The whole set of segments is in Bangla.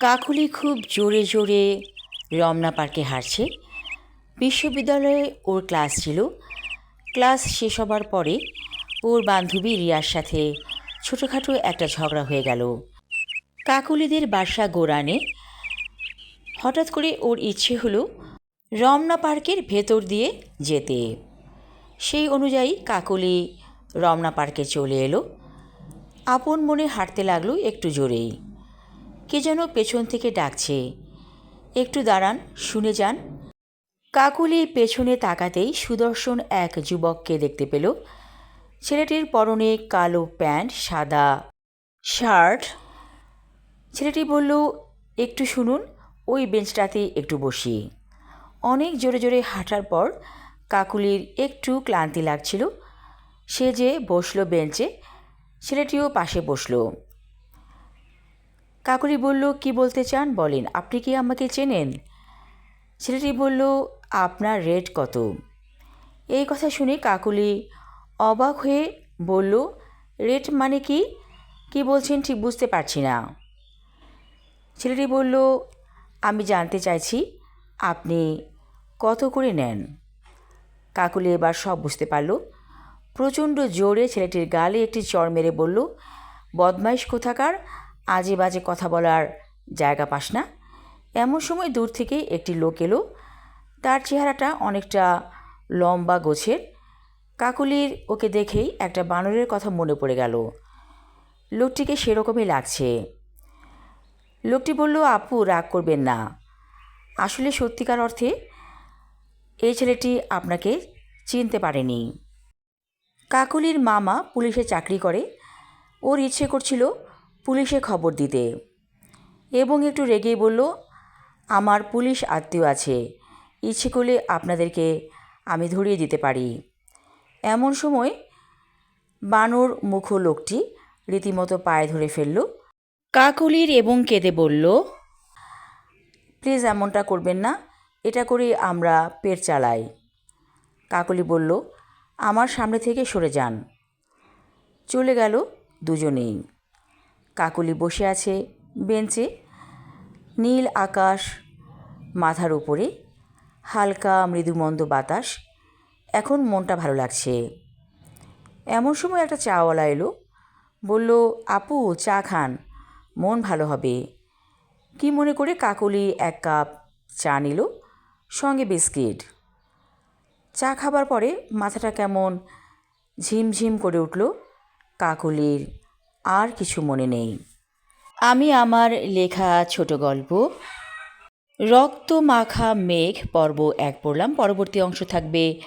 কাকুলি খুব জোরে জোরে রমনা পার্কে হাঁটছে। বিশ্ববিদ্যালয়ে ওর ক্লাস ছিল। ক্লাস শেষ হবার পরে ওর বান্ধবী রিয়ার সাথে ছোটোখাটো একটা ঝগড়া হয়ে গেল। কাকুলিদের বাসা গোরানে হঠাৎ করে ওর ইচ্ছে হলো রমনা পার্কের ভেতর দিয়ে যেতে। সেই অনুযায়ী কাকলি রমনা পার্কে চলে এলো। আপন মনে হাঁটতে লাগল একটু জোরেই। কে যেন পেছন থেকে ডাকছে। একটু দাঁড়ান, শুনে যান। কাকুলি পেছনে তাকাতেই সুদর্শন এক যুবককে দেখতে পেল। ছেলেটির পরনে কালো প্যান্ট, সাদা শার্ট। ছেলেটি বলল, একটু শুনুন, ওই বেঞ্চটাতে একটু বসি। অনেক জোরে জোরে হাঁটার পর কাকুলির একটু ক্লান্তি লাগছিল। সে যে বসল বেঞ্চে, ছেলেটিও পাশে বসল। কাকুলি বলল, কি বলতে চান বলেন, আপনি কি আমাকে চেনেন? ছেলেটি বলল, আপনার রেট কত? এই কথা শুনে কাকুলি অবাক হয়ে বলল, রেট মানে কি? কি বলছেন ঠিক বুঝতে পারছি না। ছেলেটি বলল, আমি জানতে চাইছি, আপনি কত করে নেন? কাকুলি এবার সব বুঝতে পারল। প্রচণ্ড জোরে ছেলেটির গালে একটি চড় মেরে বলল, বদমাইশ কোথাকার? আজে বাজে কথা বলার জায়গা পাস না। এমন সময় দূর থেকে একটি লোক এলো। তার চেহারাটা অনেকটা লম্বা গোছের। কাকুলির ওকে দেখেই একটা বানরের কথা মনে পড়ে গেল। লোকটিকে সেরকমই লাগছে। লোকটি বলল, আপু, রাগ করবেন না। আসলে সত্যিকার অর্থে এই ছেলেটি আপনাকে চিনতে পারেনি। কাকুলির মামা পুলিশে চাকরি করে। ওর ইচ্ছে করছিল পুলিশে খবর দিতে। এবং একটু রেগেই বলল আমার পুলিশ আত্মীয় আছে। ইচ্ছে করলে আপনাদেরকে আমি ধরিয়ে দিতে পারি। এমন সময় বানর মুখ লোকটি রীতিমতো পায়ে ধরে ফেলল। কাকুলির এবং কেঁদে বলল প্লিজ এমনটা করবেন না এটা করে আমরা পেট চালাই। কাকলি বলল আমার সামনে থেকে সরে যান। চলে গেল দুজনেই। কাকলি বসে আছে বেঞ্চে। নীল আকাশ মাথার উপরে, হালকা মৃদুমন্দ বাতাস। এখন মনটা ভালো লাগছে। এমন সময় একটা চাওয়ালা এলো, বলল, আপু, চা খান, মন ভালো হবে। কি মনে করে কাকলি এক কাপ চা নিল, সঙ্গে বিস্কিট। চা খাবার পরে মাথাটা কেমন ঝিমঝিম করে উঠল কাকলির আর কিছু মনে নেই। আমি আমার লেখা ছোট গল্প রক্ত মাখা মেঘ পর্ব এক পড়লাম। পরবর্তী অংশ থাকবে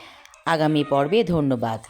আগামী পর্বে। ধন্যবাদ।